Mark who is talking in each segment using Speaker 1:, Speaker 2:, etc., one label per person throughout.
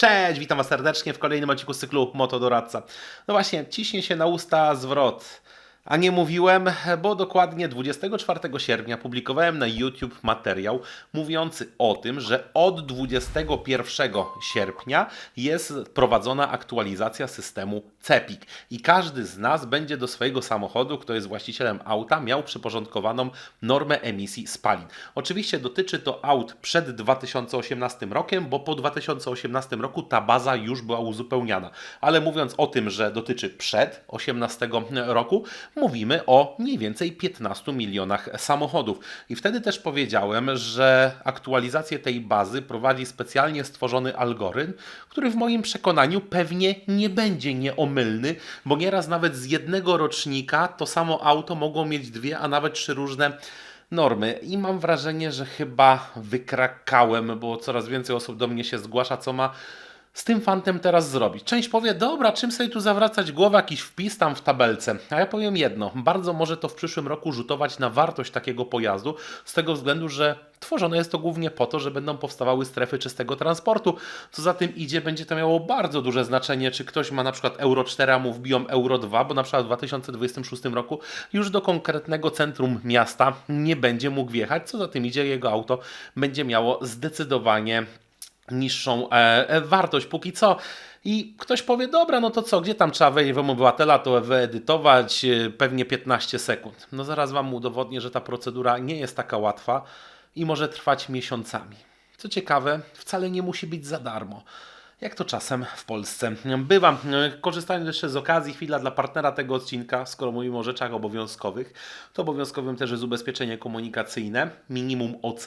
Speaker 1: Cześć, witam Was serdecznie w kolejnym odcinku z cyklu Motodoradca. No właśnie, ciśnie się na usta zwrot. A nie mówiłem, bo dokładnie 24 sierpnia publikowałem na YouTube materiał mówiący o tym, że od 21 sierpnia jest prowadzona aktualizacja systemu CEPIK i każdy z nas będzie do swojego samochodu, kto jest właścicielem auta, miał przyporządkowaną normę emisji spalin. Oczywiście dotyczy to aut przed 2018 rokiem, bo po 2018 roku ta baza już była uzupełniana. Ale mówiąc o tym, że dotyczy przed 18 roku, mówimy o mniej więcej 15 milionach samochodów. I wtedy też powiedziałem, że aktualizację tej bazy prowadzi specjalnie stworzony algorytm, który w moim przekonaniu pewnie nie będzie nieomylny, bo nieraz nawet z jednego rocznika to samo auto mogło mieć dwie, a nawet trzy różne normy i mam wrażenie, że chyba wykrakałem, bo coraz więcej osób do mnie się zgłasza, co ma z tym fantem teraz zrobić? Część powie, dobra, czym sobie tu zawracać głowę, jakiś wpis tam w tabelce. A ja powiem jedno, bardzo może to w przyszłym roku rzutować na wartość takiego pojazdu, z tego względu, że tworzone jest to głównie po to, że będą powstawały strefy czystego transportu. Co za tym idzie, będzie to miało bardzo duże znaczenie, czy ktoś ma na przykład Euro 4, a mu wbiją Euro 2, bo na przykład w 2026 roku już do konkretnego centrum miasta nie będzie mógł wjechać. Co za tym idzie, jego auto będzie miało zdecydowanie niższą e, e, wartość póki co. I ktoś powie, dobra, no to co, gdzie tam trzeba wejść obywatela, to wyedytować e, pewnie 15 sekund. No zaraz Wam udowodnię, że ta procedura nie jest taka łatwa i może trwać miesiącami. Co ciekawe, wcale nie musi być za darmo jak to czasem w Polsce bywa. Korzystając jeszcze z okazji, chwila dla partnera tego odcinka, skoro mówimy o rzeczach obowiązkowych, to obowiązkowym też jest ubezpieczenie komunikacyjne, minimum OC,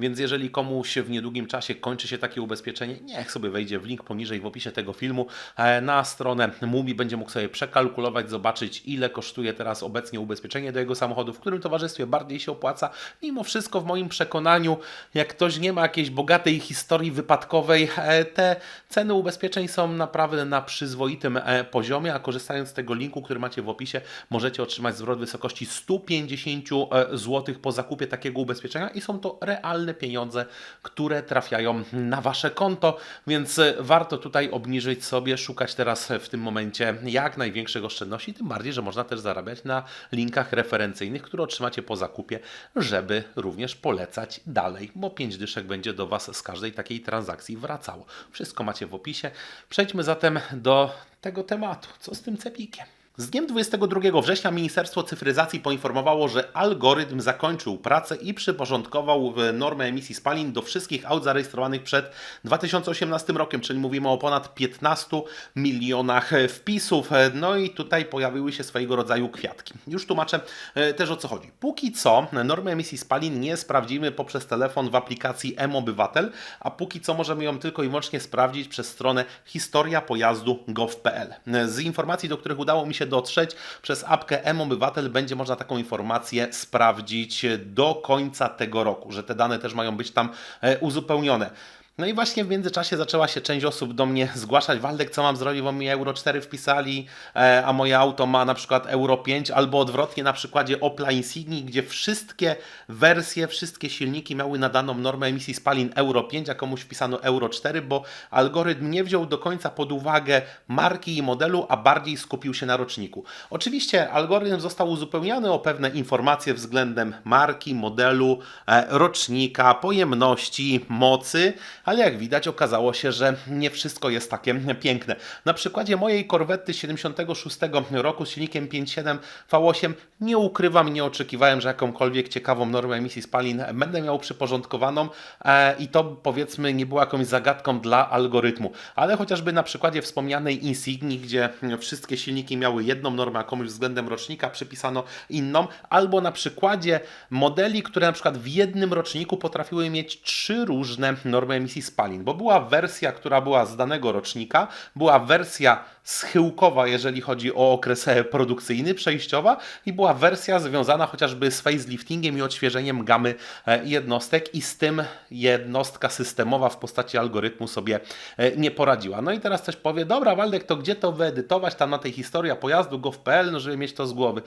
Speaker 1: więc jeżeli komuś w niedługim czasie kończy się takie ubezpieczenie, niech sobie wejdzie w link poniżej w opisie tego filmu e, na stronę MUBI, będzie mógł sobie przekalkulować, zobaczyć ile kosztuje teraz obecnie ubezpieczenie do jego samochodu, w którym towarzystwie bardziej się opłaca. Mimo wszystko w moim przekonaniu, jak ktoś nie ma jakiejś bogatej historii wypadkowej, e, te Ceny ubezpieczeń są naprawdę na przyzwoitym e, poziomie, a korzystając z tego linku, który macie w opisie, możecie otrzymać zwrot w wysokości 150 e, zł po zakupie takiego ubezpieczenia i są to realne pieniądze, które trafiają na Wasze konto, więc e, warto tutaj obniżyć sobie, szukać teraz w tym momencie jak największych oszczędności, tym bardziej, że można też zarabiać na linkach referencyjnych, które otrzymacie po zakupie, żeby również polecać dalej, bo 5 dyszek będzie do Was z każdej takiej transakcji wracało. Wszystko macie w opisie. Przejdźmy zatem do tego tematu. Co z tym cepikiem? Z dniem 22 września Ministerstwo Cyfryzacji poinformowało, że algorytm zakończył pracę i przyporządkował normę emisji spalin do wszystkich aut zarejestrowanych przed 2018 rokiem, czyli mówimy o ponad 15 milionach wpisów. No i tutaj pojawiły się swojego rodzaju kwiatki. Już tłumaczę e, też o co chodzi. Póki co normę emisji spalin nie sprawdzimy poprzez telefon w aplikacji M-Obywatel, a póki co możemy ją tylko i wyłącznie sprawdzić przez stronę historia pojazdu gov.pl. Z informacji, do których udało mi się się dotrzeć, przez apkę M-Obywatel będzie można taką informację sprawdzić do końca tego roku, że te dane też mają być tam e, uzupełnione. No i właśnie w międzyczasie zaczęła się część osób do mnie zgłaszać, Waldek, co mam zrobić, bo mi Euro 4 wpisali, e, a moje auto ma na przykład Euro 5, albo odwrotnie na przykładzie Opla Insigni, gdzie wszystkie wersje, wszystkie silniki miały nadaną normę emisji spalin Euro 5, a komuś wpisano Euro 4, bo algorytm nie wziął do końca pod uwagę marki i modelu, a bardziej skupił się na roczniku. Oczywiście algorytm został uzupełniony o pewne informacje względem marki, modelu, e, rocznika, pojemności, mocy, ale jak widać okazało się, że nie wszystko jest takie piękne. Na przykładzie mojej korwety 76 roku z silnikiem 5.7 V8 nie ukrywam, nie oczekiwałem, że jakąkolwiek ciekawą normę emisji spalin będę miał przyporządkowaną e, i to powiedzmy nie było jakąś zagadką dla algorytmu. Ale chociażby na przykładzie wspomnianej Insigni, gdzie wszystkie silniki miały jedną normę, a komuś względem rocznika przypisano inną, albo na przykładzie modeli, które na przykład w jednym roczniku potrafiły mieć trzy różne normy emisji spalin, bo była wersja, która była z danego rocznika, była wersja schyłkowa, jeżeli chodzi o okres e, produkcyjny, przejściowa i była wersja związana chociażby z faceliftingiem i odświeżeniem gamy e, jednostek i z tym jednostka systemowa w postaci algorytmu sobie e, nie poradziła. No i teraz coś powie, dobra Waldek, to gdzie to wyedytować tam na tej historia pojazdu gov.pl, no żeby mieć to z głowy.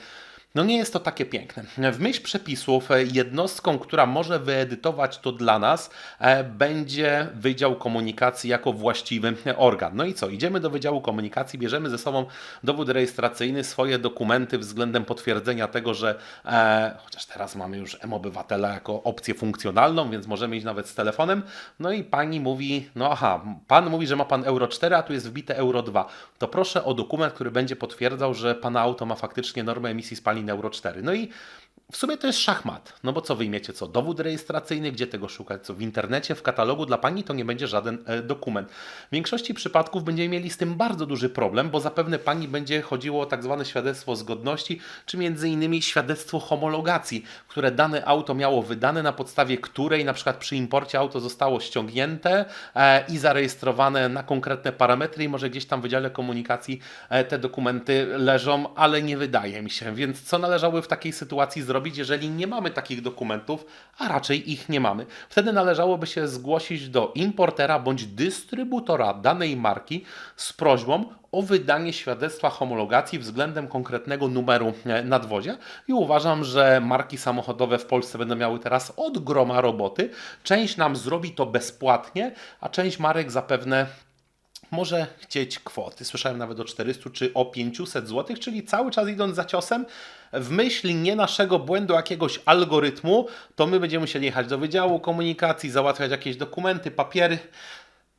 Speaker 1: No nie jest to takie piękne. W myśl przepisów e, jednostką, która może wyedytować to dla nas, e, będzie Wydział Komunikacji jako właściwy organ. No i co? Idziemy do Wydziału Komunikacji, bierzemy ze sobą dowód rejestracyjny, swoje dokumenty względem potwierdzenia tego, że e, chociaż teraz mamy już M-Obywatela jako opcję funkcjonalną, więc możemy iść nawet z telefonem. No i pani mówi, no aha, pan mówi, że ma pan Euro 4, a tu jest wbite Euro 2. To proszę o dokument, który będzie potwierdzał, że pana auto ma faktycznie normę emisji spalin Euro 4. No i w sumie to jest szachmat, no bo co wyjmiecie, co dowód rejestracyjny, gdzie tego szukać, co w internecie, w katalogu dla Pani to nie będzie żaden e, dokument. W większości przypadków będziemy mieli z tym bardzo duży problem, bo zapewne Pani będzie chodziło o tak zwane świadectwo zgodności, czy między innymi świadectwo homologacji, które dane auto miało wydane, na podstawie której na przykład przy imporcie auto zostało ściągnięte e, i zarejestrowane na konkretne parametry i może gdzieś tam w Wydziale Komunikacji e, te dokumenty leżą, ale nie wydaje mi się. Więc co należałoby w takiej sytuacji zrobić, jeżeli nie mamy takich dokumentów, a raczej ich nie mamy? Wtedy należałoby się zgłosić do importera bądź dystrybutora danej marki z prośbą o wydanie świadectwa homologacji względem konkretnego numeru e, nadwozia i uważam, że marki samochodowe w Polsce będą miały teraz od groma roboty. Część nam zrobi to bezpłatnie, a część marek zapewne może chcieć kwoty. Słyszałem nawet o 400 czy o 500 zł, czyli cały czas idąc za ciosem, w myśl nie naszego błędu jakiegoś algorytmu, to my będziemy musieli jechać do Wydziału Komunikacji, załatwiać jakieś dokumenty, papiery.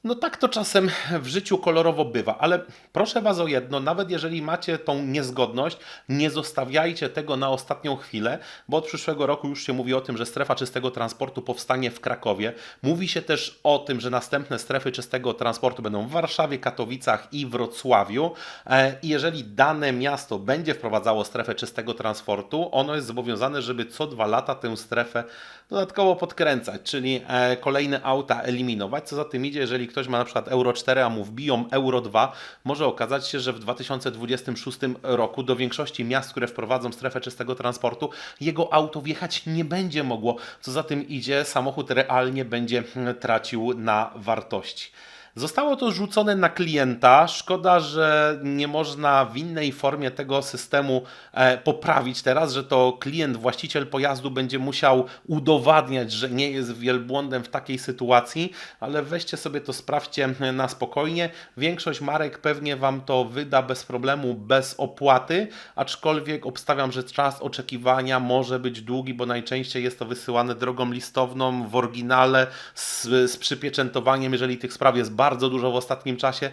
Speaker 1: No tak to czasem w życiu kolorowo bywa, ale proszę Was o jedno, nawet jeżeli macie tą niezgodność, nie zostawiajcie tego na ostatnią chwilę, bo od przyszłego roku już się mówi o tym, że strefa czystego transportu powstanie w Krakowie. Mówi się też o tym, że następne strefy czystego transportu będą w Warszawie, Katowicach i Wrocławiu. E, I jeżeli dane miasto będzie wprowadzało strefę czystego transportu, ono jest zobowiązane, żeby co dwa lata tę strefę dodatkowo podkręcać, czyli e, kolejne auta eliminować. Co za tym idzie, jeżeli ktoś ma na przykład Euro 4, a mu wbiją Euro 2, może okazać się, że w 2026 roku do większości miast, które wprowadzą strefę czystego transportu, jego auto wjechać nie będzie mogło. Co za tym idzie, samochód realnie będzie mm, tracił na wartości. Zostało to rzucone na klienta. Szkoda, że nie można w innej formie tego systemu e, poprawić teraz, że to klient, właściciel pojazdu będzie musiał udowadniać, że nie jest wielbłądem w takiej sytuacji, ale weźcie sobie to, sprawdźcie na spokojnie. Większość marek pewnie Wam to wyda bez problemu, bez opłaty, aczkolwiek obstawiam, że czas oczekiwania może być długi, bo najczęściej jest to wysyłane drogą listowną w oryginale z, z przypieczętowaniem, jeżeli tych spraw jest bardzo dużo w ostatnim czasie.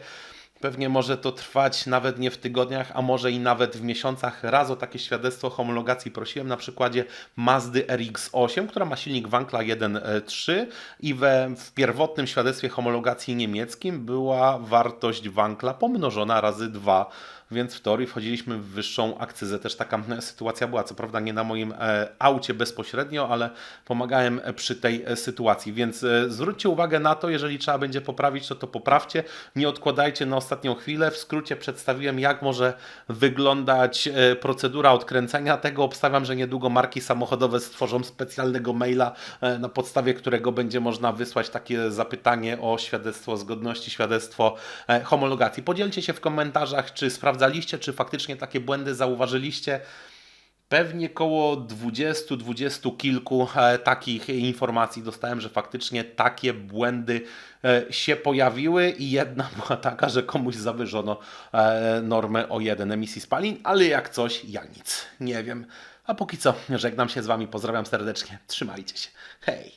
Speaker 1: Pewnie może to trwać nawet nie w tygodniach, a może i nawet w miesiącach. Raz o takie świadectwo homologacji prosiłem na przykładzie Mazdy RX-8, która ma silnik Wankla 1.3 i we, w pierwotnym świadectwie homologacji niemieckim była wartość Wankla pomnożona razy 2 więc w teorii wchodziliśmy w wyższą akcyzę. Też taka sytuacja była, co prawda nie na moim e, aucie bezpośrednio, ale pomagałem przy tej e, sytuacji, więc e, zwróćcie uwagę na to, jeżeli trzeba będzie poprawić, to to poprawcie, nie odkładajcie na ostatnią chwilę. W skrócie przedstawiłem, jak może wyglądać procedura odkręcenia tego. Obstawiam, że niedługo marki samochodowe stworzą specjalnego maila, na podstawie którego będzie można wysłać takie zapytanie o świadectwo zgodności, świadectwo homologacji. Podzielcie się w komentarzach, czy sprawdzacie sprawdzaliście, czy faktycznie takie błędy zauważyliście. Pewnie koło 20, 20 kilku e, takich informacji dostałem, że faktycznie takie błędy e, się pojawiły i jedna była taka, że komuś zawyżono e, normę o 1 emisji spalin, ale jak coś, ja nic nie wiem. A póki co żegnam się z Wami, pozdrawiam serdecznie, trzymajcie się, hej!